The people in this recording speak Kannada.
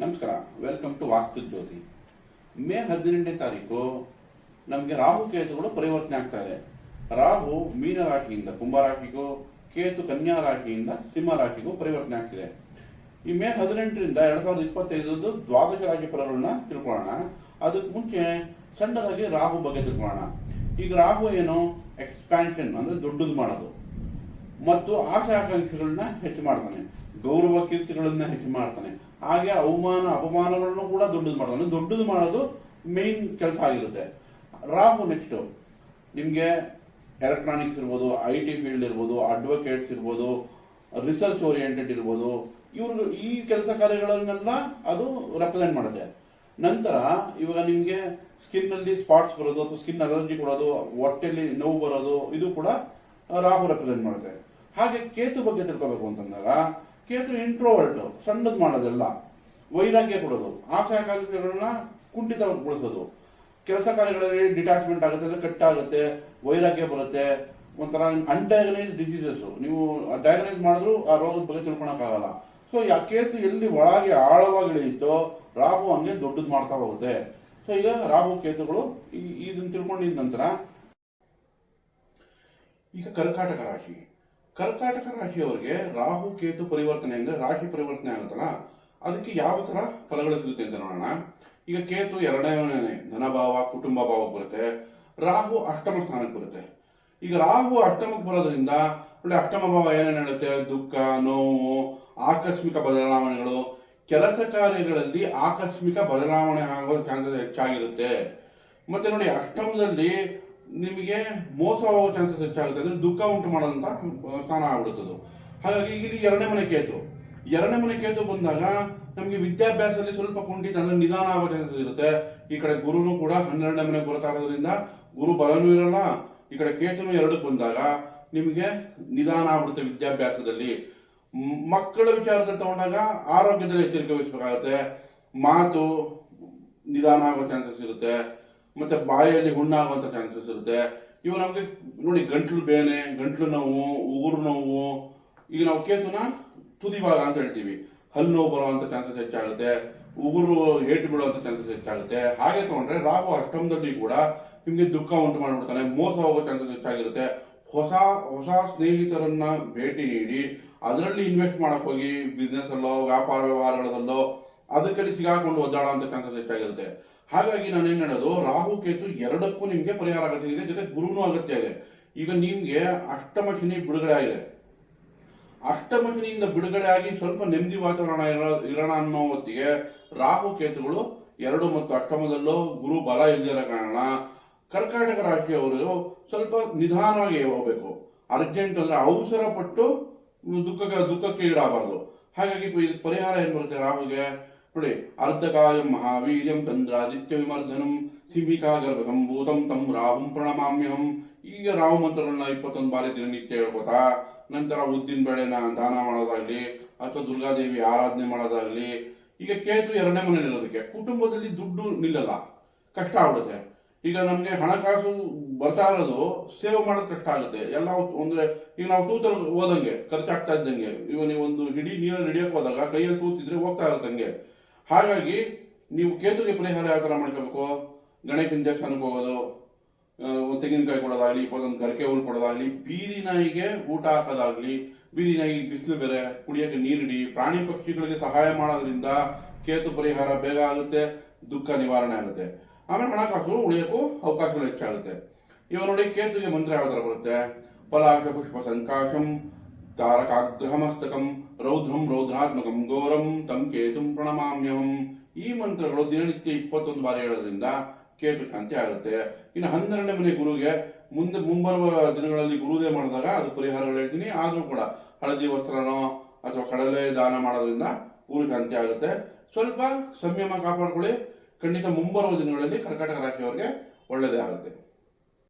ನಮಸ್ಕಾರ welcome to Vastu Jyothi May ಹದಿನೆಂಟನೇ ತಾರೀಕು ನಮಗೆ ರಾಹು ಕೇತುಗಳು ಪರಿವರ್ತನೆ ಆಗ್ತಾ ಇದೆ. ರಾಹು ಮೀನ ರಾಶಿಯಿಂದ ಕುಂಭ ರಾಶಿಗೂ, ಕೇತು ಕನ್ಯಾ ರಾಶಿಯಿಂದ ಸಿಂಹ ರಾಶಿಗೂ ಪರಿವರ್ತನೆ ಆಗ್ತಿದೆ. ಈ ಮೇ ಹದಿನೆಂಟರಿಂದ ಎರಡ್ ಸಾವಿರದ ಇಪ್ಪತ್ತೈದು ದ್ವಾದಶ ರಾಶಿ ಫಲಗಳನ್ನ ತಿಳ್ಕೊಳ್ಳೋಣ. ಅದಕ್ಕೆ ಮುಂಚೆ ಸಣ್ಣದಾಗಿ ರಾಹು ಬಗ್ಗೆ ತಿಳ್ಕೊಳ್ಳೋಣ. ಈಗ ರಾಹು ಏನು? ಎಕ್ಸ್ಪ್ಯಾನ್ಷನ್ ಅಂದ್ರೆ ದೊಡ್ಡದು ಮಾಡೋದು. ಮತ್ತು ಆಶಾಕಾಂಕ್ಷೆಗಳನ್ನ ಆಕಾಂಕ್ಷೆಗಳನ್ನ ಹೆಚ್ಚು ಮಾಡ್ತಾನೆ. ಗೌರವ ಕೀರ್ತಿಗಳನ್ನ ಹೆಚ್ಚು ಮಾಡ್ತಾನೆ. ಹಾಗೆ ಅವಮಾನ, ಅಪಮಾನಗಳನ್ನು ಕೂಡ ದೊಡ್ಡದು ಮಾಡ್ತಾನೆ. ದೊಡ್ಡದು ಮಾಡೋದು ಮೇನ್ ಕೆಲಸ ಆಗಿರುತ್ತೆ. ರಾಹು ನೆಕ್ಸ್ಟ್ ನಿಮಗೆ ಎಲೆಕ್ಟ್ರಾನಿಕ್ಸ್ ಇರ್ಬೋದು ಐ ಟಿ ಫೀಲ್ಡ್ ಇರ್ಬೋದು ಅಡ್ವೊಕೇಟ್ಸ್ ಇರ್ಬೋದು ರಿಸರ್ಚ್ ಓರಿಯೆಂಟೆಡ್ ಇರ್ಬೋದು ಇವರು ಈ ಕೆಲಸ ಕಾರ್ಯಗಳನ್ನೆಲ್ಲ ಅದು ರೆಪ್ರೆಸೆಂಟ್ ಮಾಡುತ್ತೆ. ನಂತರ ಇವಾಗ ನಿಮಗೆ ಸ್ಕಿನ್ ಅಲ್ಲಿ ಸ್ಪಾಟ್ಸ್ ಬರೋದು, ಅಥವಾ ಸ್ಕಿನ್ ಅಲರ್ಜಿ ಕೊಡೋದು, ಹೊಟ್ಟೆಲಿ ನೋವು ಬರೋದು, ಇದು ಕೂಡ ರಾಹು ರೆಪ್ರೆಸೆಂಟ್ ಮಾಡುತ್ತೆ. ಹಾಗೆ ಕೇತು ಬಗ್ಗೆ ತಿಳ್ಕೊಬೇಕು ಅಂತಂದಾಗ, ಕೇತು ಇಂಟ್ರೋವರ್ಟ್ ಸಣ್ಣದು ಮಾಡೋದೆಲ್ಲ. ವೈರಾಗ್ಯ ಕೊಡೋದು. ಆಸೆ ಕಾರ್ಯಗಳನ್ನ ಕುಂಠಿತಗೊಳಿಸೋದು ಕೆಲಸ ಕಾರ್ಯಗಳಲ್ಲಿ ಡಿಟ್ಯಾಚ್ಮೆಂಟ್ ಆಗುತ್ತೆ, ಅಂದ್ರೆ ಕಟ್ಟಾಗುತ್ತೆ, ವೈರಾಗ್ಯ ಬರುತ್ತೆ. ಒಂಥರ ಅನ್ಡಯಾಗನೈಸ್ ಡಿಸೀಸಸ್ ನೀವು ಡಯಾಗನೈಸ್ ಮಾಡಿದ್ರು ಆ ರೋಗದ ಬಗ್ಗೆ ತಿಳ್ಕೊಳಕ್ಕಾಗಲ್ಲ. ಸೊ ಆ ಕೇತು ಎಲ್ಲಿ ಒಳಗೆ ಆಳವಾಗಿ ಇಳಿಯುತ್ತೋ, ರಾಹು ಹಂಗೆ ದೊಡ್ಡದು ಮಾಡ್ತಾ ಹೋಗುತ್ತೆ. ಸೊ ಈಗ ರಾಹು ಕೇತುಗಳು ಇದನ್ನ ತಿಳ್ಕೊಂಡಿದ ನಂತರ ಈಗ ಕರ್ಕಾಟಕ ರಾಶಿ. ಕರ್ಕಾಟಕ ರಾಶಿಯವರಿಗೆ ರಾಹು, ಕೇತು ಪರಿವರ್ತನೆ ಅಂದ್ರೆ ರಾಶಿ ಪರಿವರ್ತನೆ ಆಗುತ್ತಲ್ಲ? ಅದಕ್ಕೆ ಯಾವ ಥರ ಫಲಗಳು ಸಿಗುತ್ತೆ ಅಂತ ನೋಡೋಣ. ಈಗ ಕೇತು ಎರಡನೇ ಧನಭಾವ, ಕುಟುಂಬ ಭಾವಕ್ಕೆ ಬರುತ್ತೆ. ರಾಹು ಅಷ್ಟಮ ಸ್ಥಾನಕ್ಕೆ ಬರುತ್ತೆ. ಈಗ ರಾಹು ಅಷ್ಟಮಕ್ಕೆ ಬರೋದ್ರಿಂದ ಒಳ್ಳೆ ಅಷ್ಟಮ ಭಾವ ಏನೇನು ಹೇಳುತ್ತೆ? ದುಃಖ, ನೋವು, ಆಕಸ್ಮಿಕ ಬದಲಾವಣೆಗಳು. ಕೆಲಸ ಕಾರ್ಯಗಳಲ್ಲಿ ಆಕಸ್ಮಿಕ ಬದಲಾವಣೆ ಆಗೋ ಚಾನ್ಸಸ್ ಹೆಚ್ಚಾಗಿರುತ್ತೆ. ಮತ್ತೆ ನೋಡಿ, ಅಷ್ಟಮದಲ್ಲಿ ನಿಮಗೆ ಮೋಸ ಹೋಗೋ ಚಾನ್ಸಸ್ ಹೆಚ್ಚಾಗುತ್ತೆ. ಅಂದರೆ ದುಃಖ ಉಂಟು ಮಾಡೋದಂತ ಸ್ಥಾನ ಆಗ್ಬಿಡುತ್ತದು. ಹಾಗಾಗಿ ಇಲ್ಲಿ ಎರಡನೇ ಮನೆ ಕೇತು. ಎರಡನೇ ಮನೆ ಕೇತು ಬಂದಾಗ ನಮಗೆ ವಿದ್ಯಾಭ್ಯಾಸದಲ್ಲಿ ಸ್ವಲ್ಪ ಕುಂಠಿತ ಅಂದರೆ ನಿಧಾನ ಆಗೋ ಚಾನ್ಸಸ್ ಇರುತ್ತೆ. ಈ ಕಡೆ ಗುರುನು ಕೂಡ ಹನ್ನೆರಡನೇ ಮನೆ ಗುರುತಾಗೋದ್ರಿಂದ ಗುರು ಬಲನೂ ಇರಲ್ಲ. ಈ ಕಡೆ ಕೇತುನು ಎರಡಕ್ಕೆ ಬಂದಾಗ ನಿಮಗೆ ನಿಧಾನ ಆಗ್ಬಿಡುತ್ತೆ ವಿದ್ಯಾಭ್ಯಾಸದಲ್ಲಿ. ಮಕ್ಕಳ ವಿಚಾರದಲ್ಲಿ ತಗೊಂಡಾಗ ಆರೋಗ್ಯದಲ್ಲಿ ಎಚ್ಚರಿಕೆ ವಹಿಸಬೇಕಾಗುತ್ತೆ. ಮಾತು ನಿಧಾನ ಆಗೋ ಚಾನ್ಸಸ್ ಇರುತ್ತೆ. ಮತ್ತೆ ಬಾಯಲ್ಲಿ ಹುಣ್ಣಾಗುವಂಥ ಚಾನ್ಸಸ್ ಇರುತ್ತೆ. ಇವಾಗ ನಮಗೆ ನೋಡಿ ಗಂಟ್ಲು ಬೇನೆ, ಗಂಟ್ಲು ನೋವು, ಉಗುರು ನೋವು. ಈಗ ನಾವು ಕೇತುನ ತುದಿ ಭಾಗ ಅಂತ ಹೇಳ್ತೀವಿ. ಹಲ್ಲು ನೋವು ಬರುವಂಥ ಚಾನ್ಸಸ್ ಹೆಚ್ಚಾಗುತ್ತೆ. ಉಗುರು ಏಟು ಬೀಳುವಂಥ ಚಾನ್ಸಸ್ ಹೆಚ್ಚಾಗುತ್ತೆ. ಹಾಗೆ ತಗೊಂಡ್ರೆ ರಾಹು ಅಷ್ಟಮದಲ್ಲಿ ಕೂಡ ನಿಮಗೆ ದುಃಖ ಉಂಟು ಮಾಡಿಬಿಡ್ತಾನೆ. ಮೋಸ ಹೋಗೋ ಚಾನ್ಸಸ್ ಹೆಚ್ಚಾಗಿರುತ್ತೆ. ಹೊಸ ಹೊಸ ಸ್ನೇಹಿತರನ್ನ ಭೇಟಿ ನೀಡಿ, ಅದರಲ್ಲಿ ಇನ್ವೆಸ್ಟ್ ಮಾಡಕ್ ಹೋಗಿ ಬಿಸ್ನೆಸ್ ಅಲ್ಲೋ, ವ್ಯಾಪಾರ ವ್ಯವಹಾರಗಳಲ್ಲೋ ಅದಕ್ಕೆ ಸಿಗಾಕೊಂಡು ಅಂತ ಚಾನ್ಸಸ್ ಹೆಚ್ಚಾಗಿರುತ್ತೆ. ಹಾಗಾಗಿ ನಾನು ಏನ್ ಹೇಳೋದು, ರಾಹು ಕೇತು ಎರಡಕ್ಕೂ ನಿಮ್ಗೆ ಪರಿಹಾರ ಅಗತ್ಯ ಇದೆ ಜೊತೆ ಗುರುನು ಅಗತ್ಯ ಇದೆ ಈಗ ನಿಮ್ಗೆ ಅಷ್ಟಮ ಶನಿ ಬಿಡುಗಡೆ ಆಗಿದೆ. ಅಷ್ಟಮ ಶನಿಯಿಂದ ಬಿಡುಗಡೆ ಆಗಿ ಸ್ವಲ್ಪ ನೆಮ್ಮದಿ ವಾತಾವರಣ ಇರೋ- ಇರೋಣ ಅನ್ನೋ ಹೊತ್ತಿಗೆ ರಾಹು ಕೇತುಗಳು ಎರಡು ಮತ್ತು ಅಷ್ಟಮದಲ್ಲೂ ಗುರು ಬಲ ಇಲ್ಲದಿರೋ ಕಾರಣ ಕರ್ಕಾಟಕ ರಾಶಿಯವರು ಸ್ವಲ್ಪ ನಿಧಾನವಾಗಿ ಹೋಗ್ಬೇಕು. ಅರ್ಜೆಂಟ್ ಅಂದ್ರೆ ಅವಸರ ಪಟ್ಟು ದುಃಖಕ್ಕೆ ಈಡಾಗಬಾರ್ದು. ಹಾಗಾಗಿ ಪರಿಹಾರ ಏನ್ ಬರುತ್ತೆ ರಾಹುಗೆ? ನೋಡಿ ಅರ್ಧಕಾಯಂ ಮಹಾವೀರ್ಯಂ ಚಂದ್ರಾದಿತ್ಯ ವಿಮರ್ಧನಂ ಗರ್ಭಕಂ ಭೂತಂ ತಂ ರಾಹುಂ ಪ್ರಣಮಾಮ್ಯಹಂ ಈಗ ರಾಹು ಮಂತ್ರಗಳನ್ನ ಇಪ್ಪತ್ತೊಂದು ಬಾರಿ ದಿನನಿತ್ಯ ಹೇಳ್ಕೊತಾ, ನಂತರ ಉದ್ದಿನ ಬೆಳೆನ ದಾನ ಮಾಡೋದಾಗ್ಲಿ, ಅಥವಾ ದುರ್ಗಾದೇವಿ ಆರಾಧನೆ ಮಾಡೋದಾಗ್ಲಿ, ಈಗ ಕೇತು ಎರಡನೇ ಮನೆ ಇರೋದಕ್ಕೆ ಕುಟುಂಬದಲ್ಲಿ ದುಡ್ಡು ನಿಲ್ಲಲ್ಲ, ಕಷ್ಟ ಆಗ್ಬಿಡುತ್ತೆ. ಈಗ ನಮಗೆ ಹಣಕಾಸು ಬರ್ತಾ ಇರೋದು, ಸೇವ್ ಮಾಡೋದು ಕಷ್ಟ ಆಗುತ್ತೆ. ಎಲ್ಲ ಅಂದ್ರೆ ಈಗ ನಾವು ತೂತಲ್ಲಿ ಹೋದಂಗೆ, ಖರ್ಚಾಗ್ತಾ ಇದ್ದಂಗೆ. ಇವ ನೀವು ಒಂದು ಹಿಡಿ ನೀರಲ್ಲಿ ಹಿಡಿಯಕ್ಕೆ ಹೋದಾಗ, ಕೈಯಲ್ಲಿ ತೂತಿದ್ರೆ ಹೋಗ್ತಾ ಇರತ್ತಂಗೆ. ಹಾಗಾಗಿ ನೀವು ಕೇತುಗೆ ಪರಿಹಾರ ಯಾವ ಥರ ಮಾಡ್ಕೋಬೇಕು? ಗಣೇಶ ದೇವಸ್ಥಾನಕ್ಕೆ ಹೋಗೋದು ಒಂದು ತೆಂಗಿನಕಾಯಿ ಕೊಡೋದಾಗಲಿ, ಇಪ್ಪತ್ತೊಂದು ಗರಿಕೆ ಹುಲ್ ಕೊಡೋದಾಗಲಿ, ಬೀದಿ ನಾಯಿಗೆ ಊಟ ಹಾಕೋದಾಗಲಿ, ಬೀದಿ ನಾಯಿಗೆ ಬಿಸಿಲು ಬೇರೆ, ಕುಡಿಯೋಕ್ಕೆ ನೀರಿಡಿ, ಪ್ರಾಣಿ ಪಕ್ಷಿಗಳಿಗೆ ಸಹಾಯ ಮಾಡೋದ್ರಿಂದ ಕೇತು ಪರಿಹಾರ ಬೇಗ ಆಗುತ್ತೆ, ದುಃಖ ನಿವಾರಣೆ ಆಗುತ್ತೆ. ಆಮೇಲೆ ಹಣಕಾಸು ಉಳಿಯೋಕ್ಕೂ ಅವಕಾಶಗಳು ಹೆಚ್ಚಾಗುತ್ತೆ. ಇವಾಗ ನೋಡಿ ಕೇತುಗೆ ಮಂತ್ರ ಯಾವ ಥರ ಬರುತ್ತೆ? ಪಲಾಶ ಪುಷ್ಪ ಸಂಕಾಶಂ ತಾರಕಾಗ್ರಹಮಸ್ತಕಂ, ರೌದ್ರಂ ರೌದ್ರಾತ್ಮಕಂ ಘೋರಂ ತಂ ಕೇತುಂ ಪ್ರಣಮಾಮ್ಯಹಂ. ಈ ಮಂತ್ರಗಳು ದಿನನಿತ್ಯ ಇಪ್ಪತ್ತೊಂದು ಬಾರಿ ಹೇಳೋದ್ರಿಂದ ಕೇತು ಶಾಂತಿ ಆಗುತ್ತೆ. ಇನ್ನು ಹನ್ನೆರಡನೇ ಮನೆ ಗುರುಗೆ ಮುಂದೆ ಮುಂಬರುವ ದಿನಗಳಲ್ಲಿ ಗುರುದೇ ಮಾಡಿದಾಗ ಅದು ಪರಿಹಾರಗಳು ಹೇಳ್ತೀನಿ. ಆದರೂ ಕೂಡ ಹಳದಿ ವಸ್ತ್ರನೋ ಅಥವಾ ಕಡಲೆ ದಾನ ಮಾಡೋದ್ರಿಂದ ಗುರು ಶಾಂತಿ ಆಗುತ್ತೆ. ಸ್ವಲ್ಪ ಸಂಯಮ ಕಾಪಾಡ್ಕೊಳ್ಳಿ. ಖಂಡಿತ ಮುಂಬರುವ ದಿನಗಳಲ್ಲಿ ಕರ್ಕಾಟಕ ರಾಶಿಯವರಿಗೆ ಒಳ್ಳೆಯದೇ ಆಗುತ್ತೆ.